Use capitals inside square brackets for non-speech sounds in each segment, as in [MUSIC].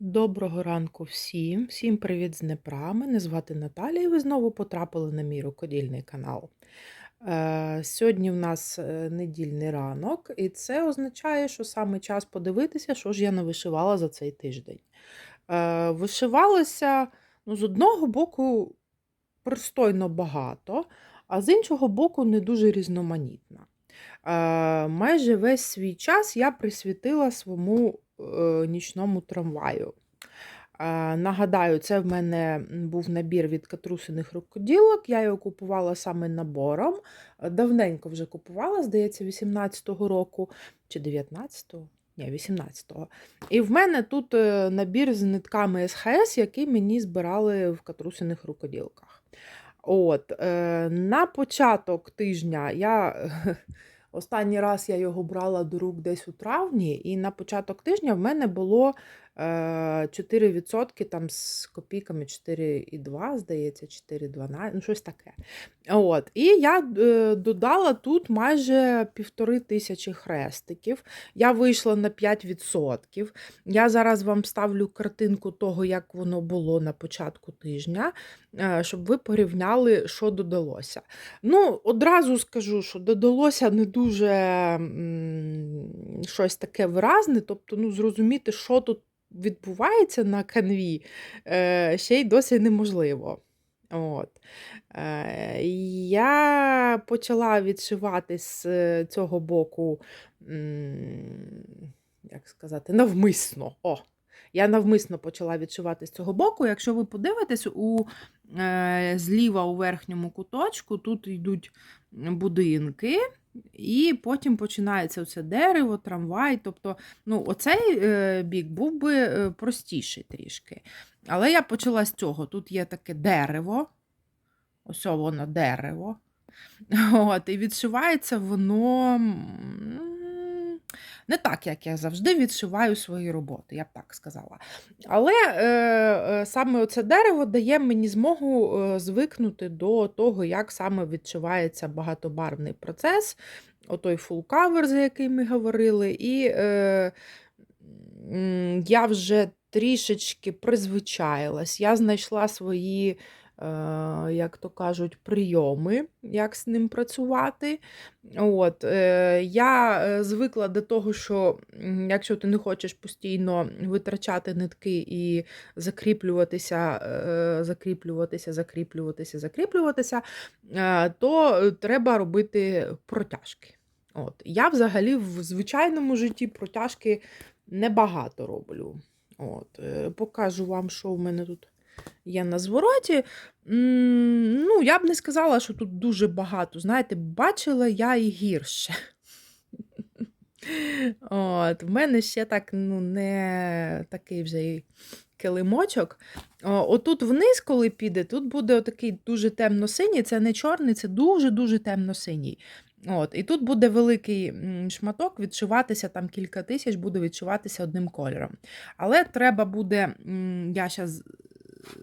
Доброго ранку всім. Всім привіт з Днепра. Мене звати Наталія, і ви знову потрапили на мій рукодільний канал. Е, Сьогодні в нас е, недільний ранок, і це означає, що саме час подивитися, що ж я не вишивала за цей тиждень. Е, Вишивалося, ну, з одного боку, пристойно багато, а з іншого боку, не дуже різноманітно. Е, Майже весь свій час я присвятила своєму е, нічному трамваю. Е, Нагадаю, це в мене був набір від катрусиних рукоділок. Я його купувала саме набором. Давненько вже купувала, здається, 18-го року чи 19-го. Ні, 18-го. І в мене тут набір з нитками СХС, який мені збирали в катрусиних рукоділках. От, на початок тижня я [LAUGHS] Останній раз я його брала до рук десь у травні, і на початок тижня в мене було 4% там з копійками 4,2, здається, 4,12, ну щось таке. От. І я е, додала тут майже півтори тисячі хрестиків. Я вийшла на 5%. Я зараз вам ставлю картинку того, як воно було на початку тижня, е, щоб ви порівняли, що додалося. Ну, одразу скажу, що додалося не дуже м, щось таке виразне, тобто, ну, зрозуміти, що тут відбувається на канві, е, ще й досі неможливо. От. Е, Я почала відшивати з е, цього боку, як сказати, навмисно. О, я навмисно почала відшивати з цього боку. Якщо ви подивитесь, у, зліва у верхньому куточку тут йдуть будинки, і потім починається оце дерево, трамвай. Тобто, ну, оцей е, бік був би е, простіший трішки. Але я почала з цього. Тут є таке дерево. Ось воно дерево. [LAUGHS] От, І відшивається воно не так, як я завжди відшиваю свої роботи, я б так сказала. Але е, е, саме оце дерево дає мені змогу е, звикнути до того, як саме відшивається багатобарвний процес, отой cover, за який ми говорили. І е, я вже трішечки призвичаїлась, я знайшла свої як то кажуть, прийоми, як з ним працювати. От, е, Я е, звикла до того, що якщо ти не хочеш постійно витрачати нитки і закріплюватися, е, закріплюватися, закріплюватися, закріплюватися, е, то треба робити протяжки. От. Я взагалі в звичайному житті протяжки небагато роблю. От. е, Покажу вам, що в мене тут є на звороті. Ну, я б не сказала, що тут дуже багато. Знаєте, бачила я і гірше. От, в мене ще так, ну, не такий вже і килимочок. О, Отут вниз, коли піде, тут буде отакий дуже темно-синій, це не чорний, це дуже-дуже темно-синій. От, І тут буде великий шматок відшиватися, там кілька тисяч буде відшиватися одним кольором. Але треба буде, я зараз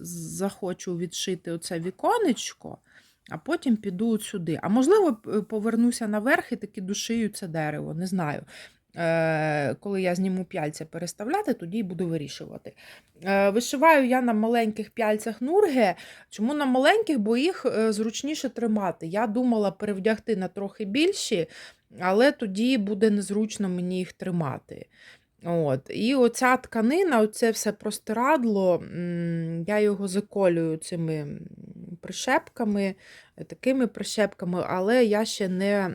захочу відшити оце віконечко, а потім піду сюди. А можливо, повернуся наверх і таки душию це дерево, не знаю. Е, Коли я зніму пяльця переставляти, тоді буду вирішувати. Е, Вишиваю я на маленьких пяльцях нурги. Чому на маленьких? Бо їх е, зручніше тримати. Я думала перевдягти на трохи більші, але тоді буде незручно мені їх тримати. От. І оця тканина, оце все простирадло, я його заколюю цими прищепками, е, такими прищепками, але я ще не.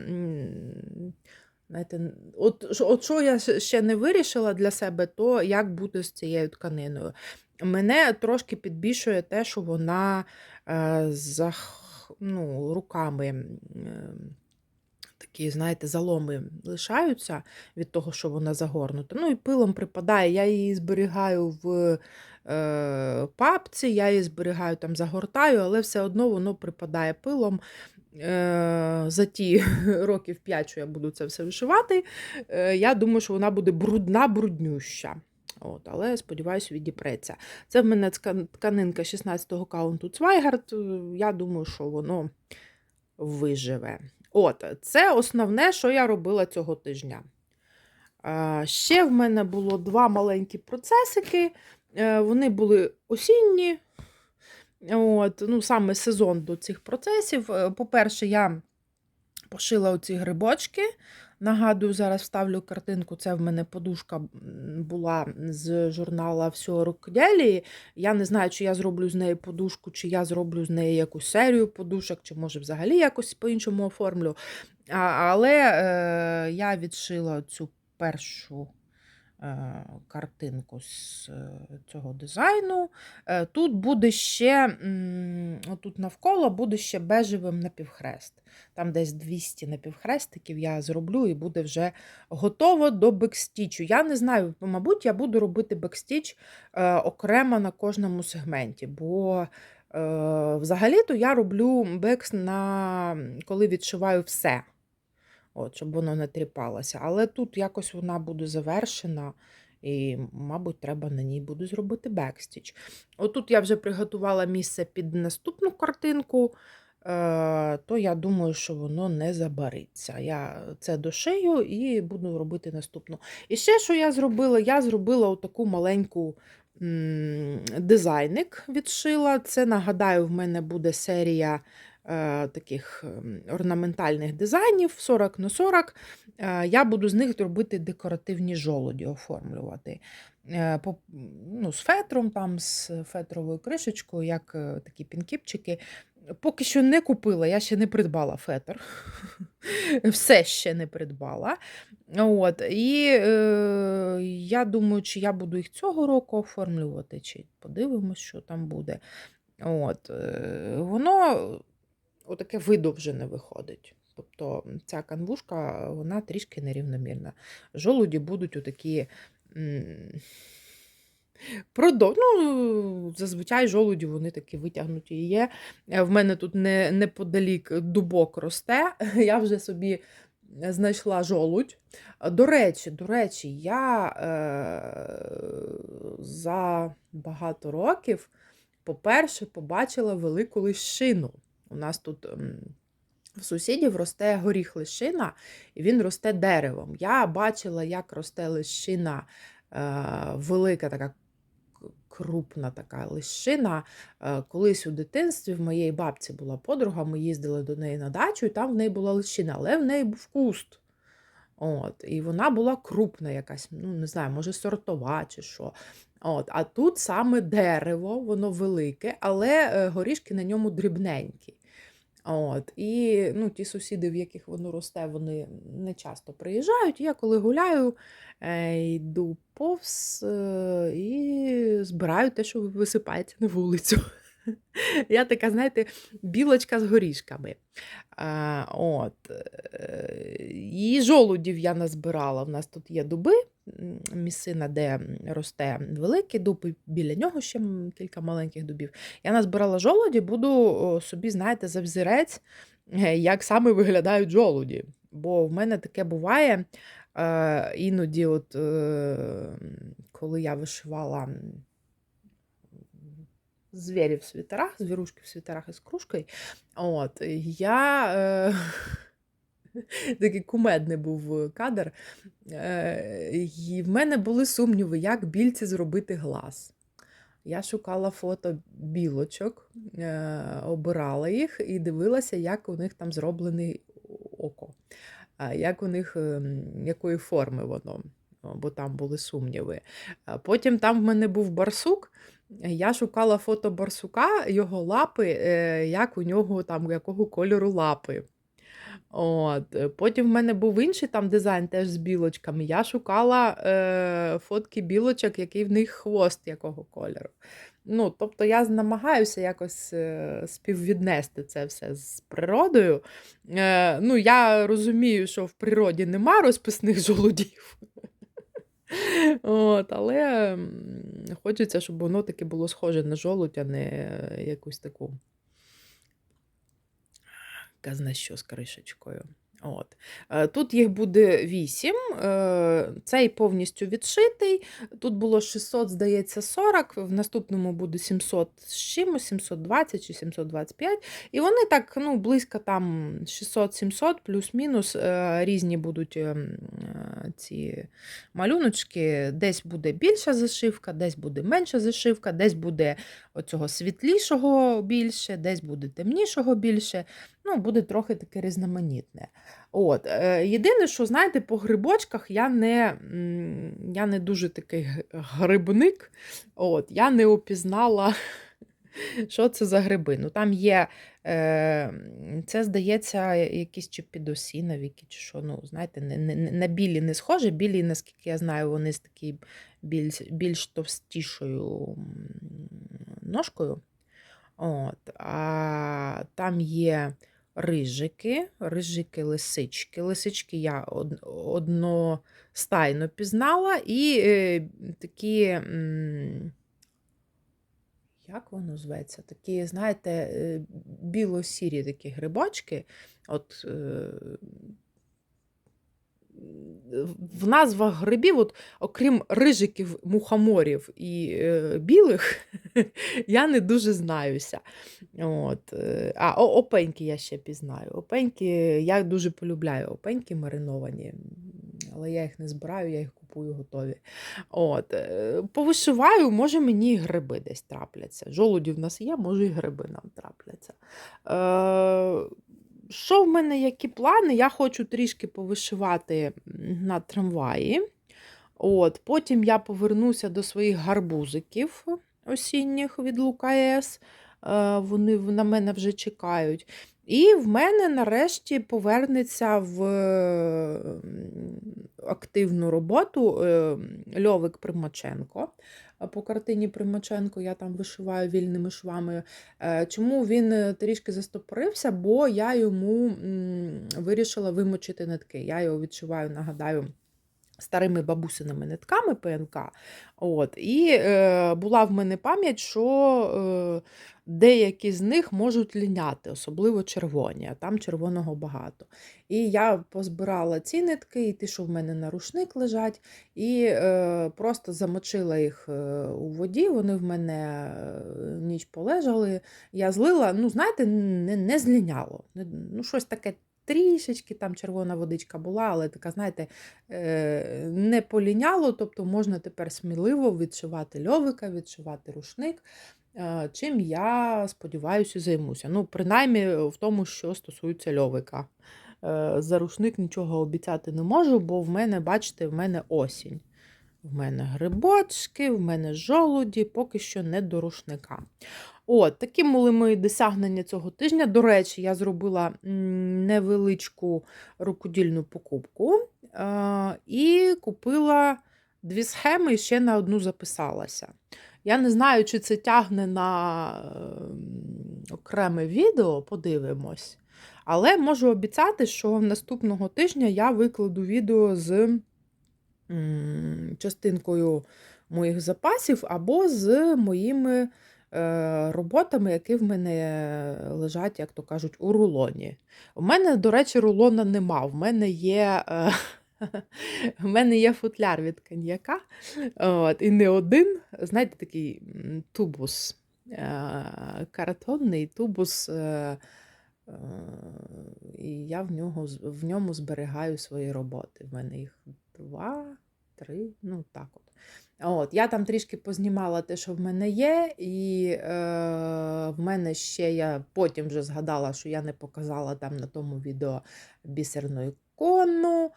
Знаєте, от, от що я ще- не вирішила для себе, то як бути з цією тканиною. Мене трошки підбільшує те, що вона е, зах, ну, руками. е, Такі, знаєте, заломи лишаються від того, що вона загорнута. Ну і пилом припадає. Я її зберігаю в е, папці, я її зберігаю там, загортаю, але все одно воно припадає пилом. Е, за ті [LAUGHS] років 5, що я буду це все вишивати, е, я думаю, що вона буде брудна, бруднюща. От, але сподіваюся, відіпреться. Це в мене тканинка 16-го каунту Цвайгард. Я думаю, що воно виживе. От, це основне, що я робила цього тижня. Ще в мене було два маленькі процесики. Е, Вони були осінні. От, ну, саме сезон до цих процесів. Е, По-перше, я пошила оці грибочки. Нагадую, зараз вставлю картинку. Це в мене подушка була з журнала «Всього рукоділі». Я не знаю, чи я зроблю з неї подушку, чи я зроблю з неї якусь серію подушок, чи може взагалі якось по-іншому оформлю. А, але е, я відшила цю першу картинку з е, цього дизайну. Е, Тут буде ще, отут навколо буде ще бежевим напівхрест. Там десь 200 напівхрестиків я зроблю і буде вже готово до бекстічу. Я не знаю, мабуть, я буду робити бекстіч е, окремо на кожному сегменті, бо е, взагалі-то я роблю бекс на коли відшиваю все. От, щоб воно не тріпалося. Але тут якось вона буде завершена, і, мабуть, треба на ній буде зробити бекстіч. Отут я вже приготувала місце під наступну картинку, е, то я думаю, що воно не забариться. Я це дошию і буду робити наступну. І ще, що я зробила, я зробила отаку маленьку дизайник відшила. Це, нагадаю, в мене буде серія таких ем, орнаментальних дизайнів 40 на 40. Е, Я буду з них робити декоративні жолоді, оформлювати. Е, ну, з фетром, там, з фетровою кришечкою, як е, такі пінкіпчики. Поки що не купила, я ще не придбала фетр. [LAUGHS] Все ще не придбала. От, і е, я думаю, чи я буду їх цього року оформлювати, чи подивимось, що там буде. От, е, воно отаке видовжене виходить. Тобто ця канвушка вона трішки нерівномірна. Жолуді будуть отакі. Продов... Ну, зазвичай жолуді вони такі витягнуті є. Е, В мене тут не, неподалік дубок росте. [LAUGHS] Я вже собі знайшла жолудь. До речі, до речі, я е, за багато років, по-перше, побачила велику лищину. У нас тут в сусідів росте горіх лищина, і він росте деревом. Я бачила, як росте лищина, е, велика така крупна така лищина. Е, Колись у дитинстві в моєї бабці була подруга, ми їздили до неї на дачу, і там в неї була лищина, але в неї був куст. От, і вона була крупна якась, ну не знаю, може сортова чи що. От, а тут саме дерево, воно велике, але е, горішки на ньому дрібненькі. От, і ну, ті сусіди, в яких воно росте, вони не часто приїжджають. Я коли гуляю, е, йду повз е, і збираю те, що висипається на вулицю. [LAUGHS] Я така, знаєте, білочка з горішками. А, от. е, І жолудів я назбирала. У нас тут є дуби, місцина, де росте великий дуб, і біля нього ще кілька маленьких дубів. Я назбирала жолуді, буду собі, знаєте, за взірець, е, як саме виглядають жолуді. Бо в мене таке буває е, іноді, от, е, коли я вишивала звірів в світерах, звірушки в світерах із кружкою, от, я. Е, [LAUGHS] [LAUGHS] Такий кумедний був кадр. Е, І в мене були сумніви, як більці зробити глаз. Я шукала фото білочок, е, обирала їх і дивилася, як у них там зроблене око, як у них ем, якої форми воно, бо там були сумніви. Потім там в мене був барсук. Я шукала фото барсука, його лапи, е, як у нього там якого кольору лапи. От. е, Потім в мене був інший там дизайн теж з білочками. Я шукала е, фотки білочок, який в них хвост якого кольору. Ну, тобто я намагаюся якось е, співвіднести це все з природою. Е, ну, я розумію, що в природі нема розписних жолудів. От, але хочеться, щоб воно таки було схоже на жолудь, а не е, якусь таку казна що з кришечкою. От. Е, Тут їх буде 8, цей повністю відшитий. Тут було 600, здається, 40, в наступному буде 700 з чимось, 720 чи 725. І вони так ну, близько там 600-700, плюс-мінус е, різні будуть ем, е, ці малюночки. Десь буде більша зашивка, десь буде менша зашивка, десь буде оцього світлішого більше, десь буде темнішого більше. Ну, буде трохи таке різноманітне. От. е, Єдине, що, знаєте, по грибочках я не, я не дуже такий грибник. От, я не опізнала, [LAUGHS] що це за гриби. Ну, там є, е, це, здається, якісь чи підосіновіки, чи що, ну, знаєте, не, не, не- на білі не схоже. Білі, наскільки я знаю, вони з такою більш, більш товстішою ножкою. От, а там є рижики, рижики, лисички. Лисички я од- одностайно пізнала, і е, такі, як воно зветься? Такі, знаєте, е, біло-сірі такі грибочки. От, е, в назвах грибів, от, окрім рижиків, мухоморів і е, білих, [LAUGHS] я не дуже знаюся. От. е, А о- опеньки я ще пізнаю. Опеньки я дуже полюбляю опеньки мариновані, але я їх не збираю, я їх купую готові. От. е, Повишиваю, може мені і гриби десь трапляться. Жолуді в нас є, може і гриби нам трапляться. Е, що в мене які плани? Я хочу трішки повишивати на трамваї. От, потім я повернуся до своїх гарбузиків осінніх від Лукаес. Е, Вони на мене вже чекають. І в мене нарешті повернеться в активну роботу е, Льовик Примаченко. По картині Примаченко я там вишиваю вільними швами. Е, Чому він е, трішки застопорився? Бо я йому вирішила вимочити нитки. Я його відшиваю, нагадаю. Старими бабусиними нитками ПНК. От. І е, була в мене пам'ять, що е, деякі з них можуть ліняти, особливо червоні, а там червоного багато. І я позбирала ці нитки, і ті, що в мене на рушник лежать, і е, просто замочила їх е, у воді. Вони в мене е, ніч полежали. Я злила, ну, знаєте, не, не зліняло. Ну, щось таке. Трішечки там червона водичка була, але така, знаєте, е, не поліняло, тобто можна тепер сміливо відшивати льовика, відшивати рушник, е, чим я сподіваюся займуся. Ну, принаймні в тому, що стосується льовика. Е, За рушник нічого обіцяти не можу, бо в мене, бачите, в мене осінь. В мене грибочки, в мене жолуді, поки що не до рушника. От, такі були мої досягнення цього тижня. До речі, я зробила невеличку рукодільну покупку і купила дві схеми і ще на одну записалася. Я не знаю, чи це тягне на ем, окреме відео, подивимось. Але можу обіцяти, що наступного тижня я викладу відео з частинкою моїх запасів або з моїми е, роботами, які в мене лежать, як то кажуть, у рулоні. У мене, до речі, рулона нема. В мене є. е, [LAUGHS] В мене є футляр від коньяка, от, і не один, знаєте, такий тубус, е, картонний тубус, е, е, і я в, нього, в ньому зберігаю свої роботи. В мене їх два, три, ну так от. От, я там трішки познімала те, що в мене є, і е, в мене ще я потім вже згадала, що я не показала там на тому відео бісерну ікону.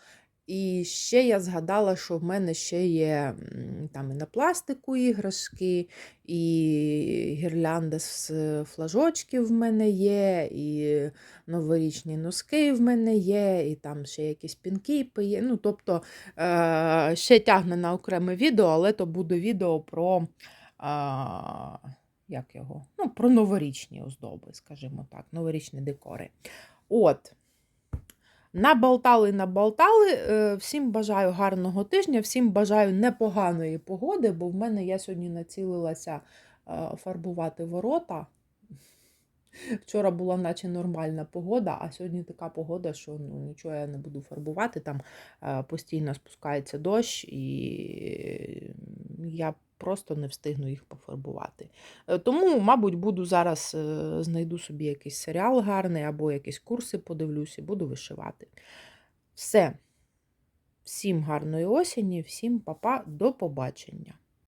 І ще я згадала, що в мене ще є там і на пластику іграшки, і гірлянда з флажочків в мене є, і новорічні носки в мене є, і там ще якісь пінкіпи є. Ну, тобто е, ще тягне на окреме відео, але то буде відео про. Як його? Ну, про новорічні оздоби, скажімо так, новорічні декори. От. Наболтали, наболтали. Е, Всім бажаю гарного тижня, всім бажаю непоганої погоди, бо в мене я сьогодні націлилася е, фарбувати ворота. Вчора була наче нормальна погода, а сьогодні така погода, що ну, нічого я не буду фарбувати. Там е, постійно спускається дощ, і я просто не встигну їх пофарбувати. Е, Тому, мабуть, буду зараз е, знайду собі якийсь серіал гарний або якісь курси подивлюся, буду вишивати. Все. Всім гарної осені, всім папа, до побачення.